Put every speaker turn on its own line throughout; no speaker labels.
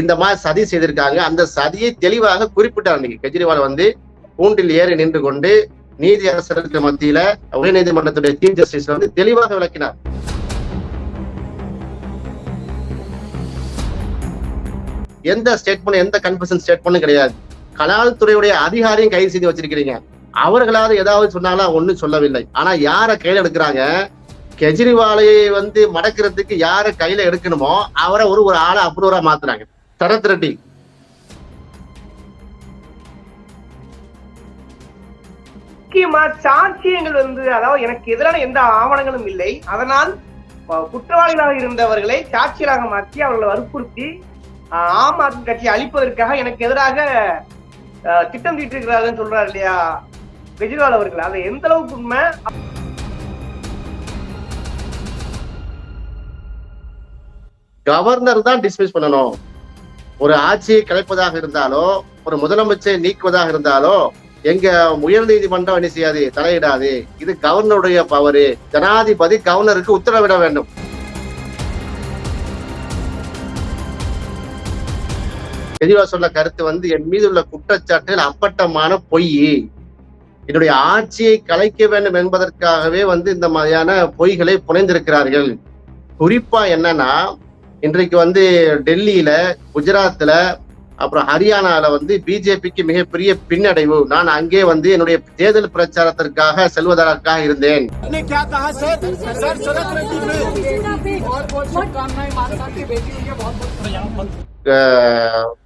இந்த மாதிரி சதி செய்திருக்காங்க. அந்த சதியை தெளிவாக குறிப்பிட்டார் அன்னைக்கு. கெஜ்ரிவால் வந்து கூண்டில் ஏறி நின்று கொண்டு நீதி அரசருக்கு மத்தியில உயர்நீதிமன்றத்துடைய சீஃப் ஜஸ்டிஸ் வந்து தெளிவாக விளக்கினார். எந்த ஸ்டேட்மெண்ட் எந்த கன்ஃபர்ஷன் ஸ்டேட்மெண்ட்டும் கிடையாது. கலால்துறையுடைய அதிகாரியும் கைது செய்து வச்சிருக்கிறீங்க. அவர்களாவது ஏதாவது சொன்னாலா ஒண்ணும் சொல்லவில்லை. ஆனா யார கையில எடுக்கிறாங்க? கெஜ்ரிவாலை வந்து மடக்கிறதுக்கு யார கையில எடுக்கணுமோ அவரை ஒரு ஒரு ஆளை அப்ரூவரா மாத்துறாங்க. சரத் ரெட்டி.
முக்கியமா சாட்சியங்கள் வந்து அதாவது எனக்கு எதிரான எந்த ஆவணங்களும் இல்லை. அதனால் குற்றவாளிகளாக இருந்தவர்களை சாட்சியராக மாற்றி அவர்களை வற்புறுத்தி ஆம் ஆத்மி கட்சியை அழிப்பதற்காக எனக்கு எதிராக திட்டம் தீட்டிருக்கிறார்கள் சொல்றாரு இல்லையா கெஜ்ரிவால் அவர்கள். அது எந்த அளவுக்கு உண்மை?
கவர்னர் தான் டிஸ்மிஸ் பண்ணணும். ஒரு ஆட்சியை கலைப்பதாக இருந்தாலோ ஒரு முதலமைச்சரை நீக்குவதாக இருந்தாலோ எங்க உயர் நீதிமன்றம் என்ன செய்யாது? தலையிடாது. இது கவர்னருடைய பவரு ஜனாதிபதி கவர்னருக்கு உத்தரவிட வேண்டும். கெஜ்ரிவால் சொல்ல கருத்து வந்து என் மீது உள்ள குற்றச்சாட்டில் அப்பட்டமான பொய். என்னுடைய ஆட்சியை கலைக்க வேண்டும் என்பதற்காகவே வந்து இந்த மாதிரியான பொய்களை புனைந்திருக்கிறார்கள். குறிப்பா என்னன்னா இன்றைக்கு வந்து டெல்லியில குஜராத்ல அப்புறம் ஹரியானால வந்து பிஜேபிக்கு மிகப்பெரிய பின்னடைவு. நான் அங்கே வந்து என்னுடைய தேர்தல் பிரச்சாரத்திற்காக செல்வதற்காக இருந்தேன்.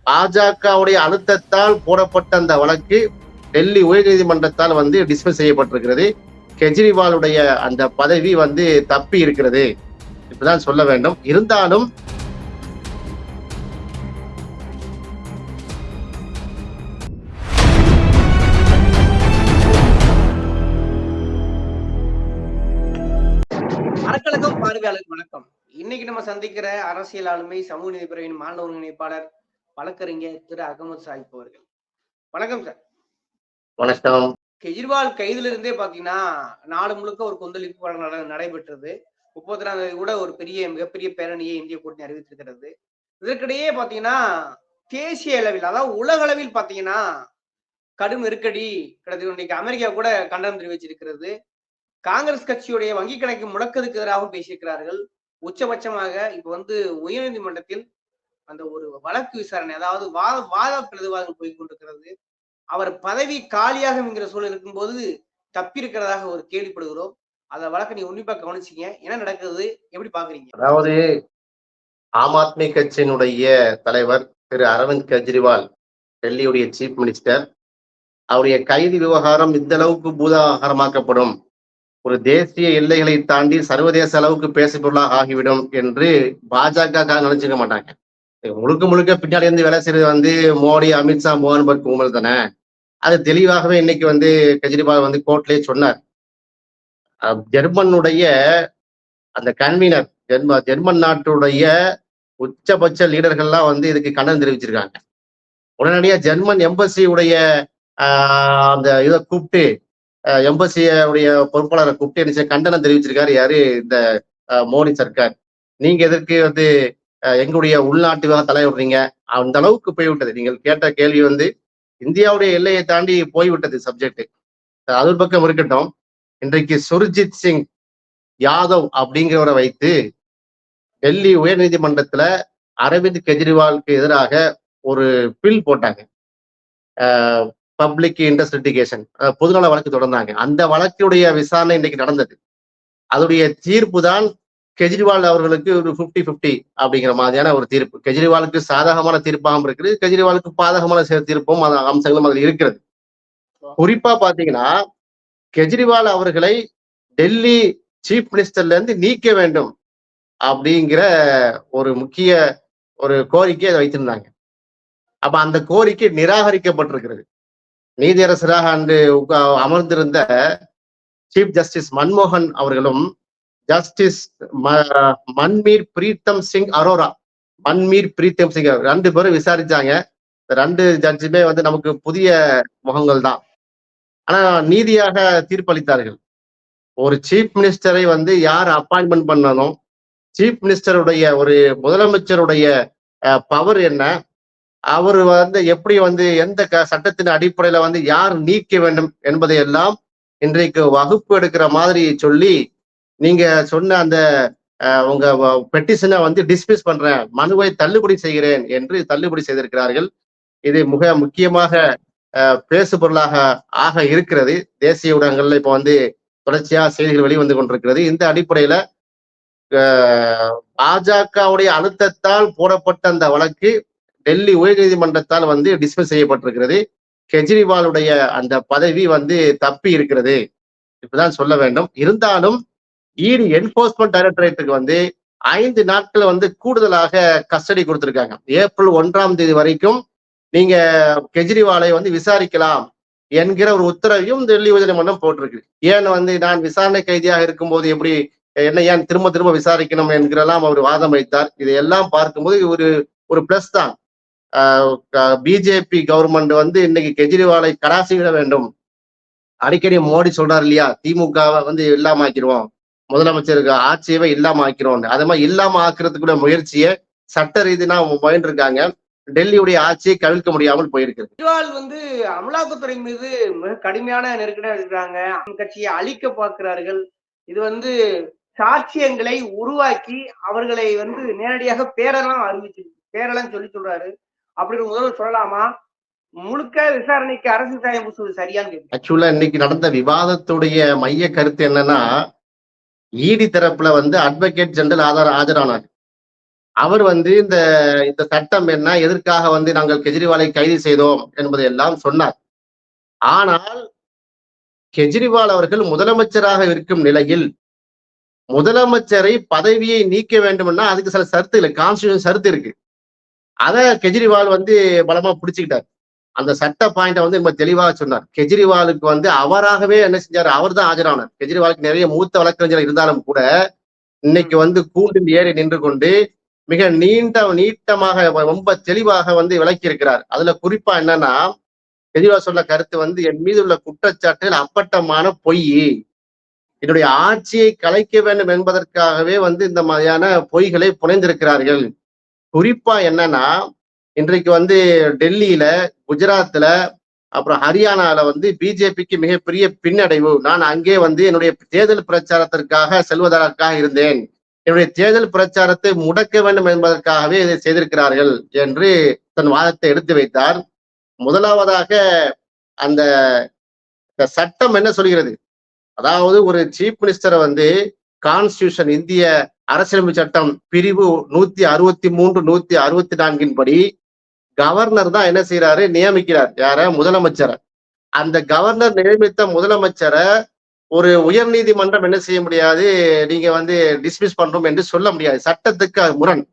பாஜகவுடைய அழுத்தத்தால் போடப்பட்ட அந்த வழக்கு டெல்லி உயர்நீதிமன்றத்தால் வந்து டிஸ்மிஸ் செய்யப்பட்டிருக்கிறது. கெஜ்ரிவாலுடைய அந்த பதவி வந்து தப்பி இருக்கிறது. இப்படிதான் சொல்ல வேண்டும். இருந்தாலும்
அறக்கழகம் பார்வையாளருக்கு வணக்கம். இன்னைக்கு நம்ம சந்திக்கிற அரசியல் ஆளுமை சமூக நீதி பிரிவின் மாநில ஒருங்கிணைப்பாளர் வழக்கறிஞர் திரு அகமது சாஹிப் அவர்கள். வணக்கம் சார்.
வணக்கம்.
கெஜ்ரிவால் கைதுல இருந்தே பாத்தீங்கன்னா நாடு முழுக்க ஒரு கொந்தளிப்பு நடைபெற்றது. முப்பத்தி தேதி கூட ஒரு பெரிய மிகப்பெரிய பேரணியை இந்திய கூட்டணி அறிவித்திருக்கிறது. இதற்கிடையே பாத்தீங்கன்னா தேசிய அளவில் அதாவது உலக அளவில் பாத்தீங்கன்னா கடும் நெருக்கடி கிடக்கு இன்னைக்கு அமெரிக்கா கூட கண்டனம் தெரிவிச்சிருக்கிறது. காங்கிரஸ் கட்சியுடைய வங்கி கணக்கு முடக்கதுக்கு எதிராக பேசியிருக்கிறார்கள். உச்சபட்சமாக இப்ப வந்து உயர்நீதிமன்றத்தில் அந்த ஒரு வழக்கு விசாரணை அதாவது வாத வாத பிரதிவாதம் போய்கொண்டிருக்கிறது. அவர் பதவி காலியாகும் என்கிற சூழல் இருக்கும்போது தப்பி இருக்கிறதாக ஒரு கேள்விப்படுகிறோம். அந்த வழக்கை நீங்க உன்னிப்பா கவனிச்சீங்க. என்ன நடக்குது? எப்படி பாக்குறீங்க?
அதாவது ஆம் ஆத்மி கட்சியினுடைய தலைவர் திரு அரவிந்த் கெஜ்ரிவால் டெல்லியுடைய சீஃப் மினிஸ்டர் அவருடைய கைது விவகாரம் இந்த அளவுக்கு பூதாகரமாக்கப்படும். ஒரு தேசிய எல்லைகளை தாண்டி சர்வதேச அளவுக்கு பேசப்பொருளாக ஆகிவிடும் என்று பாஜக நினைச்சுக்க மாட்டாங்க. முழுக்க முழுக்க பின்னாடி இருந்து வேலை செய்யறது வந்து மோடி அமித்ஷா மோகன் பர்க் குமல் தானே. அது தெளிவாகவே இன்னைக்கு வந்து கெஜ்ரிவால் வந்து கோர்ட்லயே சொன்னார். ஜெர்மனுடைய அந்த கன்வீனர் ஜெர்ம ஜெர்மன் நாட்டுடைய உச்சபட்ச லீடர்கள்லாம் வந்து இதுக்கு கண்டனம் தெரிவிச்சிருக்காங்க. உடனடியாக ஜெர்மன் எம்பசியுடைய அந்த இதை கூப்பிட்டு எம்பசியுடைய பொறுப்பாளரை கூப்பிட்டு என்ன கண்டனம் தெரிவிச்சிருக்காரு யாரு? இந்த மோடி சர்க்கார். நீங்க எதற்கு வந்து எங்களுடைய உள்நாட்டு விவகாரம் தலையிடுறீங்க அந்த அளவுக்கு போய்விட்டது. நீங்கள் கேட்ட கேள்வி வந்து இந்தியாவுடைய எல்லையை தாண்டி போய்விட்டது சப்ஜெக்ட். அது ஒரு பக்கம் இருக்கட்டும். இன்றைக்கு சுர்ஜித் சிங் யாதவ் அப்படிங்கிறவரை வைத்து டெல்லி உயர்நீதிமன்றத்துல அரவிந்த் கெஜ்ரிவாலுக்கு எதிராக ஒரு பில் போட்டாங்க. பப்ளிக் இன்ட்ரெஸ்ட் லிட்டிகேஷன் பொதுநல வழக்கு தொடர்ந்தாங்க. அந்த வழக்குடைய விசாரணை இன்னைக்கு நடந்தது. அதோடைய தீர்ப்பு தான் கெஜ்ரிவால் அவர்களுக்கு ஒரு 50 50 அப்படிங்கிற மாதிரியான ஒரு தீர்ப்பு. கெஜ்ரிவாலுக்கு சாதகமான தீர்ப்பாகவும் இருக்குது கெஜ்ரிவாலுக்கு பாதகமான சில தீர்ப்பும் அந்த அம்சங்களும் அதில் இருக்கிறது. குறிப்பா பாத்தீங்கன்னா கெஜ்ரிவால் அவர்களை டெல்லி சீஃப் மினிஸ்டர்ல இருந்து நீக்க வேண்டும் அப்படிங்கிற ஒரு முக்கிய ஒரு கோரிக்கையை அதை வைத்திருந்தாங்க. அப்ப அந்த கோரிக்கை நிராகரிக்கப்பட்டிருக்கிறது. நீதியரசராக அன்று அமர்ந்திருந்த சீஃப் ஜஸ்டிஸ் மன்மோகன் அவர்களும் ஜஸ்டிஸ் ம- மன்மீர் பிரீத்தம் சிங் அரோரா மன்மீர் பிரீத்தம் சிங் ரெண்டு பேரும் விசாரிச்சாங்க. ரெண்டு ஜட்ஜுமே வந்து நமக்கு புதிய முகங்கள் தான் ஆனா நீதியாக தீர்ப்பளித்தார்கள். ஒரு சீஃப் மினிஸ்டரை வந்து யார் அப்பாயின்மெண்ட் பண்ணணும் சீஃப் மினிஸ்டருடைய ஒரு முதலமைச்சருடைய பவர் என்ன? அவர் வந்து எப்படி வந்து எந்த க- சட்டத்தின் அடிப்படையில வந்து யார் நீக்க வேண்டும் என்பதை எல்லாம் இன்றைக்கு வகுப்பு எடுக்கிற மாதிரி சொல்லி நீங்க சொன்ன அந்த உங்க பெட்டிஷனை வந்து டிஸ்மிஸ் பண்றேன். மனுவை தள்ளுபடி செய்கிறேன் என்று தள்ளுபடி செய்திருக்கிறார்கள். இது மிக முக்கியமாக பேசு பொருளாக ஆக இருக்கிறது. தேசிய ஊடகங்கள்ல இப்ப வந்து தொடர்ச்சியா செய்திகள் வெளிவந்து கொண்டிருக்கிறது. இந்த அடிப்படையில பாஜகவுடைய அழுத்தத்தால் போடப்பட்ட அந்த வழக்கு டெல்லி உயர்நீதிமன்றத்தால் வந்து டிஸ்மிஸ் செய்யப்பட்டிருக்கிறது. கெஜ்ரிவாலுடைய அந்த பதவி வந்து தப்பி இருக்கிறது. இப்பதான் சொல்ல வேண்டும். இருந்தாலும் இடி என்போர்ஸ்மெண்ட் டைரக்டரேட்டுக்கு வந்து ஐந்து நாட்கள் வந்து கூடுதலாக கஸ்டடி கொடுத்திருக்காங்க. ஏப்ரல் ஒன்றாம் தேதி வரைக்கும் நீங்க கெஜ்ரிவாலை வந்து விசாரிக்கலாம் என்கிற ஒரு உத்தரவையும் டெல்லி உயர்நீதிமன்றம் போட்டிருக்கு. ஏன் வந்து நான் விசாரணை கைதியாக இருக்கும்போது எப்படி என்ன ஏன் திரும்ப திரும்ப விசாரிக்கணும் என்கிறெல்லாம் அவர் வாதம் வைத்தார். இதையெல்லாம் பார்க்கும்போது ஒரு ஒரு பிளஸ் தான். பிஜேபி கவர்மெண்ட் வந்து இன்னைக்கு கெஜ்ரிவாலை கடாசி விட வேண்டும். அடிக்கடி மோடி சொல்றாரு இல்லையா திமுகவை வந்து இல்லாம ஆக்கிடுவோம் முதலமைச்சருக்கு ஆட்சியவே இல்லாம ஆக்கிறோம் அது மாதிரி இல்லாம ஆக்குறதுக்குள்ள முயற்சியை சட்ட ரீதினா முயன்று இருக்காங்க டெல்லியுடைய ஆட்சியை கவிழ்க்க முடியாமல் போயிருக்கு
கெஜ்ரிவால் வந்து அமலாக்கத்துறை மீது மிக கடுமையான நெருக்கடியா இருக்கிறாங்க. கட்சியை அழிக்க பார்க்கிறார்கள். இது வந்து சாட்சியங்களை உருவாக்கி அவர்களை வந்து நேரடியாக பேரெல்லாம் அறிவிச்சு பேரெல்லாம் சொல்லி சொல்றாரு. அப்படின்னு முதல்வர் சொல்லலாமா? முழுக்க விசாரணைக்கு அரசு சாயம் பூசுவது சரியான்னு
ஆக்சுவலா இன்னைக்கு நடந்த விவாதத்துடைய மைய கருத்து என்னன்னா ஈடி தரப்புல வந்து அட்வொகேட் ஜெனரல் ஆதார ஆஜரானார். அவர் வந்து இந்த இந்த சட்டம் என்ன எதற்காக வந்து நாங்கள் கெஜ்ரிவாலை கைது செய்தோம் என்பதை எல்லாம் சொன்னார். ஆனால் கெஜ்ரிவால் அவர்கள் முதலமைச்சராக இருக்கும் நிலையில் முதலமைச்சரை பதவியை நீக்க வேண்டும்னா அதுக்கு சில சருத்து இல்லை கான்ஸ்டியூஷன் சருத்து இருக்கு. அதை கெஜ்ரிவால் வந்து பலமா பிடிச்சுக்கிட்டார். அந்த சட்ட பாயிண்ட வந்து ரொம்ப தெளிவாக சொன்னார். கெஜ்ரிவாலுக்கு வந்து அவராகவே என்ன செஞ்சாரு அவர் தான் ஆஜரானார். கெஜ்ரிவாலுக்கு நிறைய மூத்த வழக்கறிஞர் இருந்தாலும் கூட இன்னைக்கு வந்து கூண்டில் ஏறி நின்று கொண்டு மிக நீண்ட நீட்டமாக ரொம்ப தெளிவாக வந்து விளக்கியிருக்கிறார். அதுல குறிப்பா என்னன்னா கெஜ்ரிவால் சொன்ன கருத்து வந்து என் மீது உள்ள குற்றச்சாட்டில் அப்பட்டமான பொய். என்னுடைய ஆட்சியை கலைக்க வேண்டும் என்பதற்காகவே வந்து இந்த மாதிரியான பொய்களை புனைந்திருக்கிறார்கள். குறிப்பா என்னன்னா இன்றைக்கு வந்து டெல்லியில குஜராத்ல அப்புறம் ஹரியானால வந்து பிஜேபிக்கு மிகப்பெரிய பின்னடைவு. நான் அங்கே வந்து என்னுடைய தேர்தல் பிரச்சாரத்திற்காக செல்வதற்காக இருந்தேன். என்னுடைய தேர்தல் பிரச்சாரத்தை முடக்க வேண்டும் என்பதற்காகவே இதை செய்திருக்கிறார்கள் என்று தன் வாதத்தை எடுத்து வைத்தார். முதலாவதாக அந்த சட்டம் என்ன சொல்கிறது? அதாவது ஒரு சீஃப் மினிஸ்டரை வந்து கான்ஸ்டியூஷன் இந்திய அரசியலமைப்பு சட்டம் பிரிவு நூத்தி அறுபத்தி மூன்று நூத்தி அறுபத்தி நான்கின் படி கவர்னர் தான் என்ன செய்யறாரு நியமிக்கிறார். யார? முதலமைச்சரை. அந்த கவர்னர் நியமித்த முதலமைச்சரை ஒரு உயர் நீதிமன்றம் என்ன செய்ய முடியாது? நீங்க வந்து டிஸ்மிஸ் பண்றோம் என்று சொல்ல முடியாது. சட்டத்துக்கு அது முரண்.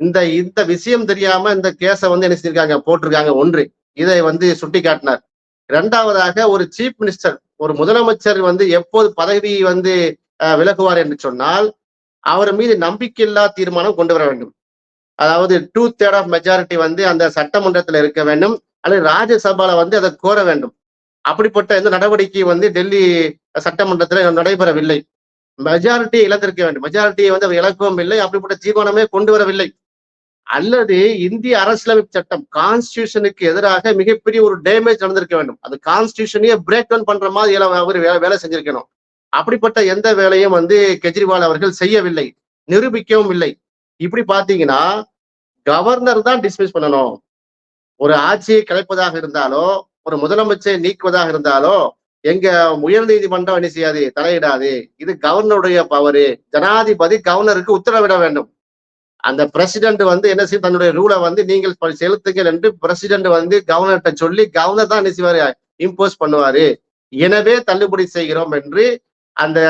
இந்த இந்த விஷயம் தெரியாம இந்த கேஸை வந்து என்ன செஞ்சிருக்காங்க? போட்டிருக்காங்க ஒன்று. இதை வந்து சுட்டி காட்டினார் இரண்டாவதாக ஒரு சீஃப் மினிஸ்டர் ஒரு முதலமைச்சர் வந்து எப்போது பதவி வந்து விலகுவார் என்று சொன்னால் அவர் மீது நம்பிக்கையில்லா தீர்மானம் கொண்டு வர வேண்டும். அதாவது டூ தேர்ட் ஆஃப் மெஜாரிட்டி வந்து அந்த சட்டமன்றத்தில் இருக்க வேண்டும். அல்லது ராஜ்யசபால வந்து அதை கோர வேண்டும். அப்படிப்பட்ட எந்த நடவடிக்கை வந்து டெல்லி சட்டமன்றத்தில் நடைபெறவில்லை. மெஜாரிட்டியை இழந்திருக்க வேண்டும். மெஜாரிட்டியை வந்து அவர் இழக்கவும் இல்லை. அப்படிப்பட்ட தீர்மானமே கொண்டு வரவில்லை. அல்லது இந்திய அரசியலமைப்பு சட்டம் கான்ஸ்டியூஷனுக்கு எதிராக மிகப்பெரிய ஒரு டேமேஜ் நடந்திருக்க வேண்டும். அது கான்ஸ்டியூஷனையே பிரேக் டவுன் பண்ற மாதிரி அவர் வேலை செஞ்சிருக்கணும். அப்படிப்பட்ட எந்த வேலையும் வந்து கெஜ்ரிவால் அவர்கள் செய்யவில்லை. நிரூபிக்கவும் இல்லை. இப்படி பாத்தீங்கன்னா கவர்னர் தான் டிஸ்மிஸ் பண்ணணும். ஒரு ஆட்சியை கலைப்பதாக இருந்தாலும் ஒரு முதலமைச்சரை நீக்குவதாக இருந்தாலும் எங்க உயர் நீதிமன்றம் என்ன செய்யாது? தலையிடாது. இது கவர்னருடைய பவரு ஜனாதிபதி கவர்னருக்கு உத்தரவிட வேண்டும். அந்த பிரசிடென்ட் வந்து என்ன செய்யும்? தன்னுடைய ரூலை வந்து நீங்கள் செலுத்துங்கள் என்று பிரசிடென்ட் வந்து கவர்னர்கிட்ட சொல்லி கவர்னர் தான் என்ன செய்வாரு? இம்போஸ் பண்ணுவாரு. எனவே தள்ளுபடி செய்கிறோம் என்று அந்த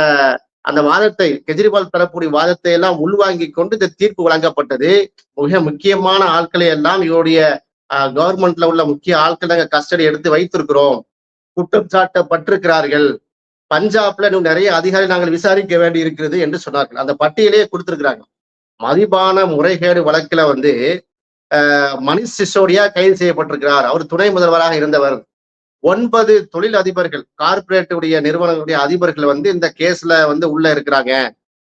அந்த வாதத்தை கெஜ்ரிவால் தரக்கூடிய வாதத்தை எல்லாம் உள்வாங்கி கொண்டு இந்த தீர்ப்பு வழங்கப்பட்டது. மிக முக்கியமான ஆட்களை எல்லாம் இவருடைய கவர்மெண்ட்ல உள்ள முக்கிய ஆட்கள் நாங்க கஸ்டடி எடுத்து வைத்திருக்கிறோம். குற்றம் சாட்டப்பட்டிருக்கிறார்கள். பஞ்சாப்ல இன்னும் நிறைய அதிகாரி நாங்கள் விசாரிக்க வேண்டி இருக்கிறது என்று சொன்னார்கள். அந்த பட்டியலே கொடுத்திருக்கிறாங்க. மதிப்பான முறைகேடு வழக்குல வந்து மணிஷ் சிசோடியா கைது செய்யப்பட்டிருக்கிறார். அவர் துணை முதல்வராக இருந்தவர். ஒன்பது தொழில் அதிபர்கள் கார்பரேட்டுடைய நிறுவனங்களுடைய அதிபர்கள் வந்து இந்த கேஸ்ல வந்து உள்ள இருக்கிறாங்க.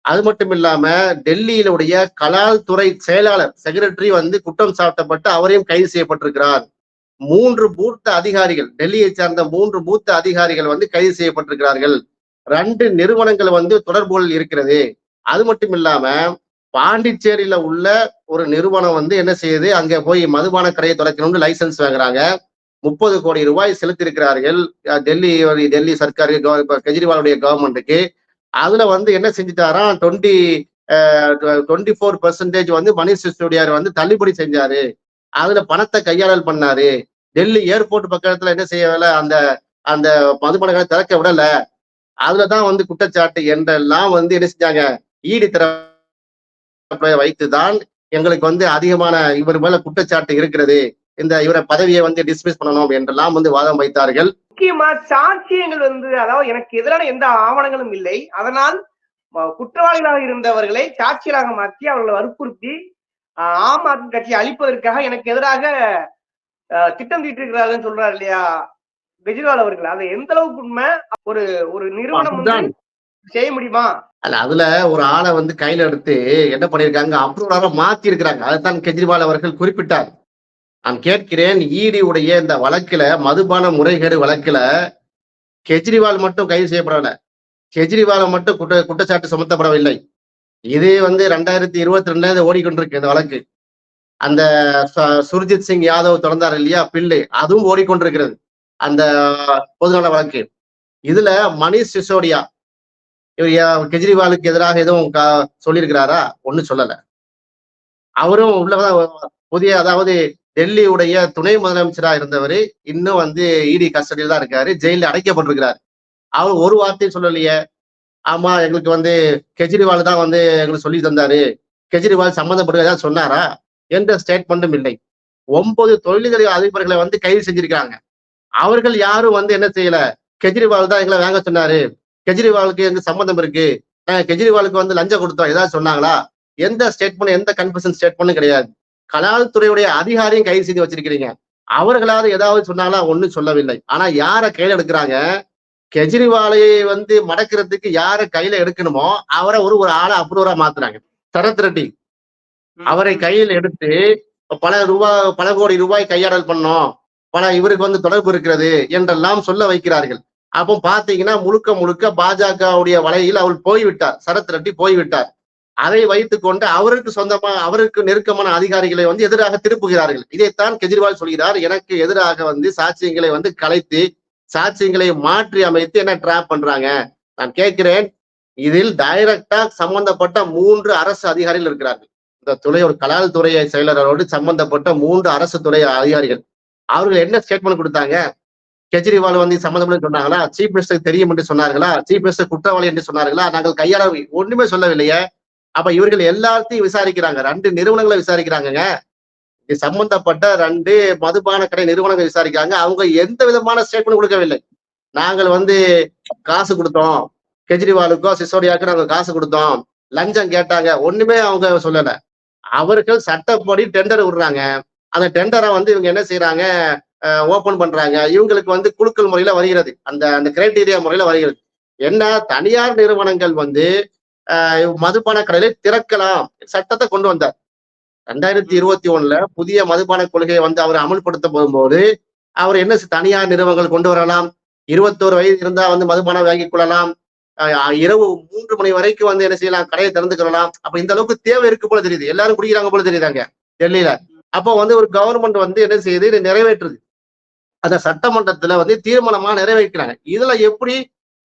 அது மட்டும் இல்லாம டெல்லியிலுடைய கலால் துறை செயலாளர் செக்ரட்டரி வந்து குற்றம் சாட்டப்பட்டு அவரையும் கைது செய்யப்பட்டிருக்கிறார். மூன்று பூத்த அதிகாரிகள் டெல்லியை சார்ந்த மூன்று பூத்த அதிகாரிகள் வந்து கைது செய்யப்பட்டிருக்கிறார்கள். ரெண்டு நிறுவனங்கள் வந்து தொடர்புகள் இருக்கிறது. அது மட்டும் இல்லாம பாண்டிச்சேரியில உள்ள ஒரு நிறுவனம் வந்து என்ன செய்யுது? அங்க போய் மதுபான கடையை திறக்கணும்னு லைசன்ஸ் வாங்குறாங்க. முப்பது கோடி ரூபாய் செலுத்தியிருக்கிறார்கள். டெல்லி டெல்லி சர்க்கார் கவ- கெஜ்ரிவாலுடைய கவர்மெண்ட்டுக்கு அதுல வந்து என்ன செஞ்சுட்டாராம் டுவெண்ட்டி டுவெண்ட்டி ஃபோர் பெர்சன்டேஜ் வந்து மணிஷ் சிசோடியார் வந்து தள்ளுபடி செஞ்சாரு. அதுல பணத்தை கையாளல் பண்ணாரு. டெல்லி ஏர்போர்ட் பக்கத்துல என்ன செய்யல அந்த அந்த மதுபானங்களை திறக்க விடல. அதுலதான் வந்து குற்றச்சாட்டு என்றெல்லாம் வந்து என்ன செஞ்சாங்க ஈடி தரப்பை வைத்துதான் எங்களுக்கு வந்து அதிகமான இவர் மேல குற்றச்சாட்டு இருக்கிறது. இந்த இவரை பதவியை வந்து டிஸ்மிஸ் பண்ணணும் என்றெல்லாம் வந்து வாதம் வைத்தார்கள்.
முக்கியமா சாட்சியங்கள் வந்து அதாவது எனக்கு எதிரான எந்த ஆவணங்களும் இல்லை. அதனால் குற்றவாளிகளாக இருந்தவர்களை சாட்சியராக மாற்றி அவர்களை வற்புறுத்தி ஆம் ஆத்மி கட்சியை அழிப்பதற்காக எனக்கு எதிராக திட்டம் தீட்டிருக்கிறார்கள் சொல்றாரு இல்லையா கெஜ்ரிவால் அவர்கள். அது எந்த அளவுக்கு உண்மை? ஒரு ஒரு நிறுவனம் வந்து. செய்ய முடியுமா?
அல்ல அதுல ஒரு ஆளை வந்து கையில எடுத்து என்ன பண்ணிருக்காங்க அப்ரூவலாக மாத்தி இருக்கிறாங்க அதைத்தான் கெஜ்ரிவால் அவர்கள் குறிப்பிட்டார். நான் கேட்கிறேன் ஈடி உடைய இந்த வழக்குல மதுபான முறைகேடு வழக்குல கெஜ்ரிவால் மட்டும் கைது செய்யப்படல கெஜ்ரிவாலை மட்டும் குற்ற குற்றச்சாட்டு சுமத்தப்படவில்லை. இது வந்து ரெண்டாயிரத்தி இருபத்தி ரெண்டாவது ஓடிக்கொண்டிருக்கு இந்த வழக்கு. அந்த ச- சுர்ஜித் சிங் யாதவ் தொடர்ந்தார் இல்லையா பில்லு அதுவும் ஓடிக்கொண்டிருக்கிறது அந்த பொதுநல வழக்கு. இதுல மணிஷ் சிசோடியா இவர் கெஜ்ரிவாலுக்கு எதிராக எதுவும் கா- சொல்லியிருக்கிறாரா? ஒன்னும் சொல்லல. அவரும் உள்ளதான் புதிய அதாவது டெல்லியுடைய துணை முதலமைச்சரா இருந்தவர் இன்னும் வந்து இடி கஸ்டடியில் தான் இருக்காரு. ஜெயில அடைக்கப்பட்டிருக்கிறார். அவர் ஒரு வார்த்தையும் சொல்லலையே. ஆமா எங்களுக்கு வந்து கெஜ்ரிவால் தான் வந்து எங்களுக்கு சொல்லி தந்தாரு. கெஜ்ரிவால் சம்மந்தப்பட்டு ஏதாவது சொன்னாரா? என்ற ஸ்டேட்மெண்ட்டும் இல்லை. ஒன்பது தொழிலதிபர் அதிபர்களை வந்து கைது செஞ்சிருக்காங்க. அவர்கள் யாரும் வந்து என்ன செய்யல? கெஜ்ரிவால் தான் எங்களை வாங்க சொன்னாரு. கெஜ்ரிவாலுக்கு எங்க சம்மந்தம் இருக்கு? நாங்க கெஜ்ரிவாலுக்கு வந்து லஞ்சம் கொடுத்தோம். ஏதாவது சொன்னாங்களா? எந்த ஸ்டேட்மெண்ட் எந்த கன்ஃபர்ஷன் ஸ்டேட்மெண்ட்டும் கிடையாது. கலால் துறையுடைய அதிகாரியும் கைது செய்து வச்சிருக்கிறீங்க. அவர்களாவது ஏதாவது சொன்னாங்களா ஒண்ணும் சொல்லவில்லை. ஆனா யார கையில எடுக்கிறாங்க? கெஜ்ரிவாலை வந்து மடக்கிறதுக்கு யார கையில எடுக்கணுமோ அவரை ஒரு ஒரு ஆளை அப்ரூவரா மாத்துறாங்க. சரத் ரெட்டி. அவரை கையில் எடுத்து பல ரூபாய் பல கோடி ரூபாய் கையாடல் பண்ணோம் பல இவருக்கு வந்து தொடர்பு இருக்கிறது என்றெல்லாம் சொல்ல வைக்கிறார்கள். அப்போ பாத்தீங்கன்னா முழுக்க முழுக்க பாஜகவுடைய வலையில் அவர் போய்விட்டார். சரத் ரெட்டி போய்விட்டார். அதை வைத்துக் கொண்டு அவருக்கு சொந்தமா அவருக்கு நெருக்கமான அதிகாரிகளை வந்து எதிராக திருப்புகிறார்கள். இதைத்தான் கெஜ்ரிவால் சொல்கிறார். எனக்கு எதிராக வந்து சாட்சியங்களை வந்து கலைத்து சாட்சியங்களை மாற்றி அமைத்து என்ன ட்ராப் பண்றாங்க? நான் கேட்கிறேன். இதில் டைரக்டா சம்பந்தப்பட்ட மூன்று அரசு அதிகாரிகள் இருக்கிறார்கள். இந்த துறை ஒரு கலால் துறை செயலரோடு சம்பந்தப்பட்ட மூன்று அரசு துறை அதிகாரிகள். அவர்கள் என்ன ஸ்டேட்மெண்ட் கொடுத்தாங்க? கெஜ்ரிவால் வந்து சம்பந்தப்பட்டு சொன்னாங்களா? சீஃப் மினிஸ்டர் தெரியும் என்று சொன்னார்களா? சீஃப் மினிஸ்டர் குற்றவாளி என்று சொன்னார்களா? நாங்கள் கையாள ஒண்ணுமே சொல்லவில்லையே. அப்ப இவர்கள் எல்லாத்தையும் விசாரிக்கிறாங்க. ரெண்டு நிறுவனங்களை விசாரிக்கிறாங்கங்க. இது சம்பந்தப்பட்ட ரெண்டு மதுபான கடை நிறுவனங்கள் விசாரிக்கிறாங்க. அவங்க எந்த விதமான ஸ்டேட்மெண்ட் கொடுக்கவில்லை. நாங்கள் வந்து காசு கொடுத்தோம். கெஜ்ரிவாலுக்கோ சிசோடியாவுக்கோ நாங்கள் காசு கொடுத்தோம். லஞ்சம் கேட்டாங்க. ஒண்ணுமே அவங்க சொல்லல. அவர்கள் சட்டப்படி டெண்டர் விடுறாங்க. அந்த டெண்டரை வந்து இவங்க என்ன செய்யறாங்க ஓபன் பண்றாங்க. இவங்களுக்கு வந்து குலுக்கல் முறையில வருகிறது. அந்த அந்த கிரைட்டீரியா முறையில வருகிறது. என்ன? தனியார் நிறுவனங்கள் வந்து மதுபான கடையில திறக்கலாம் சட்டத்தை கொண்டு வந்தார். ரெண்டாயிரத்தி இருபத்தி ஒண்ணுல புதிய மதுபான கொள்கையை வந்து அவர் அமல்படுத்த போகும்போது அவர் என்ன தனியார் நிறுவனங்கள் கொண்டு வரலாம் இருபத்தோரு வயது இருந்தா வந்து மதுபானம் வாங்கி கொள்ளலாம் இரவு மூன்று மணி வரைக்கும் வந்து என்ன செய்யலாம் கடையை திறந்து கொள்ளலாம். அப்ப இந்த அளவுக்கு தேவை இருக்கு போல தெரியுது. எல்லாரும் குடிக்கிறாங்க போல தெரியுதாங்க டெல்லியில. அப்போ வந்து ஒரு கவர்மெண்ட் வந்து என்ன செய்யுது இதை நிறைவேற்றுது. அந்த சட்டமன்றத்துல வந்து தீர்மானமா நிறைவேற்கிறாங்க இதுல எப்படி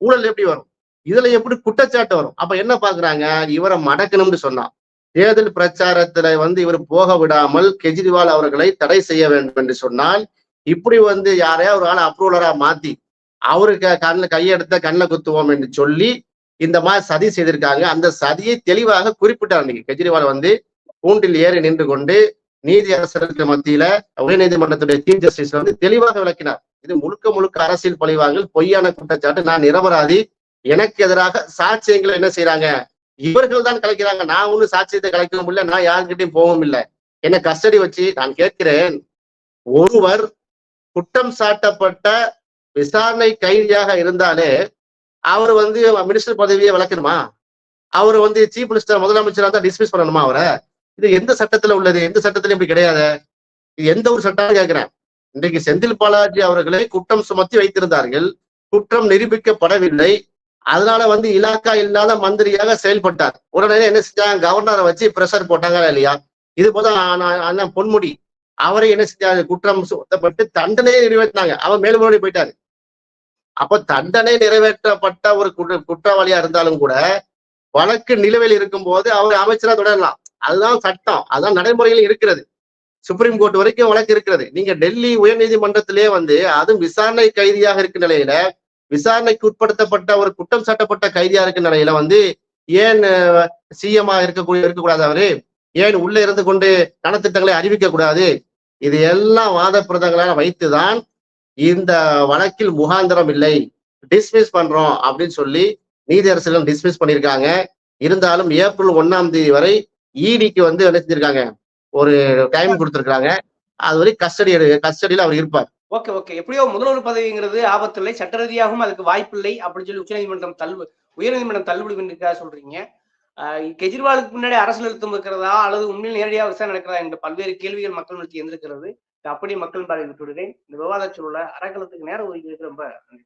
ஊழல் எப்படி வரும்? இதுல எப்படி குற்றச்சாட்டு வரும்? அப்ப என்ன பாக்குறாங்க? இவரை மடக்கணும்னு சொன்னா தேர்தல் பிரச்சாரத்துல வந்து இவர் போக விடாமல் கெஜ்ரிவால் அவர்களை தடை செய்ய வேண்டும் என்று சொன்னால் இப்படி வந்து யாரையா ஒரு ஆளை அப்ரூவலரா மாத்தி அவருக்கு கண்ணில் கையெடுத்த கண்ணில் குத்துவோம் என்று சொல்லி இந்த மாதிரி சதி செய்திருக்காங்க. அந்த சதியை தெளிவாக குறிப்பிட்டார் இன்னைக்கு. கெஜ்ரிவால் வந்து கூண்டில் ஏறி நின்று கொண்டு நீதி அரசர்களுக்கு மத்தியில உயர்நீதிமன்றத்துடைய சீஃப் ஜஸ்டிஸ் வந்து தெளிவாக விளக்கினார். இது முழுக்க முழுக்க அரசியல் பழிவாங்கல் பொய்யான குற்றச்சாட்டு. நான் நிரபராதி. எனக்கு எதிராக சாட்சியங்களை என்ன செய்யறாங்க இவர்கள் தான் கலைக்கிறாங்க. நான் ஒன்றும் சாட்சியத்தை கலைக்கவும் இல்லை நான் யாருக்கிட்டையும் போகவும் இல்லை. என்ன கஸ்டடி வச்சு நான் கேட்கிறேன் ஒருவர் குற்றம் சாட்டப்பட்ட விசாரணை கைதியாக இருந்தாலே அவர் வந்து மினிஸ்டர் பதவியை வளர்க்கணுமா? அவர் வந்து சீஃப் மினிஸ்டர் முதலமைச்சராக தான் டிஸ்மிஸ் பண்ணணுமா அவரை? இது எந்த சட்டத்துல உள்ளது? எந்த சட்டத்திலும் இப்படி கிடையாது. இது எந்த ஒரு சட்டம் கேட்கிறேன். இன்றைக்கு செந்தில் பாலாஜி அவர்களை குற்றம் சுமத்தி வைத்திருந்தார்கள். குற்றம் நிரூபிக்கப்படவில்லை. அதனால வந்து இலாக்கா இல்லாத மந்திரியாக செயல்பட்டார். உடனே என்ன செஞ்சாங்க? கவர்னரை வச்சு பிரஷர் போட்டாங்களா இல்லையா? இது போல அண்ணன் பொன்முடி அவரை என்ன செஞ்சாங்க குற்றம் சுத்தப்பட்டு தண்டனையை நிறைவேற்றினாங்க. அவர் மேல்முறை போயிட்டாரு. அப்ப தண்டனை நிறைவேற்றப்பட்ட ஒரு குற்ற குற்றவாளியா இருந்தாலும் கூட வழக்கு நிலுவையில் இருக்கும்போது அவர் அமைச்சரா தொடரலாம். அதுதான் சட்டம். அதுதான் நடைமுறையில் இருக்கிறது. சுப்ரீம் கோர்ட் வரைக்கும் வழக்கு இருக்கிறது. நீங்க டெல்லி உயர்நீதிமன்றத்திலேயே வந்து அதுவும் விசாரணை கைதியாக இருக்க நிலையில விசாரணைக்கு உட்படுத்தப்பட்ட ஒரு குற்றம் சாட்டப்பட்ட கைதியா இருக்க நிலையில வந்து ஏன் சிஎம்ஆ இருக்கக்கூடிய இருக்கக்கூடாது அவரு? ஏன் உள்ளே இருந்து கொண்டு நலத்திட்டங்களை அறிவிக்க கூடாது? இது எல்லாம் வாதப்பிரதங்களாக வைத்துதான் இந்த வழக்கில் முகாந்திரம் இல்லை. டிஸ்மிஸ் பண்றோம் அப்படின்னு சொல்லி நீதியரசர்கள் டிஸ்மிஸ் பண்ணியிருக்காங்க. இருந்தாலும் ஏப்ரல் ஒன்னாம் தேதி வரை இடிக்கு வந்து என்ன செஞ்சிருக்காங்க? ஒரு டைம் கொடுத்துருக்காங்க. அது வரை கஸ்டடி கஸ்டடியில் அவர் இருப்பார்.
Okay okay. எப்படியோ முதல்வர் பதவிங்கிறது ஆபத்தில்லை. சட்ட ரீதியாகவும் அதுக்கு வாய்ப்பில்லை அப்படின்னு சொல்லி உச்சநீதிமன்றம் தள்ளு உயர்நீதிமன்றம் தள்ளுபடி பண்ணிருக்கா சொல்றீங்க கெஜ்ரிவாலுக்கு முன்னாடி அரசியல் அழுத்தம் இருக்கிறதா அல்லது உண்மையில் நேரடியாக விசாரணை நடக்கிறதா என்ற பல்வேறு கேள்விகள் மக்கள் மத்தியில் இருந்திருக்கிறது அப்படி அப்படியே மக்கள் பார்வை விட்டுவிடுகிறேன். இந்த விவாத சூழல அறக்கலத்துக்கு நேரம் ஒதுக்கி ரொம்ப
நன்றி.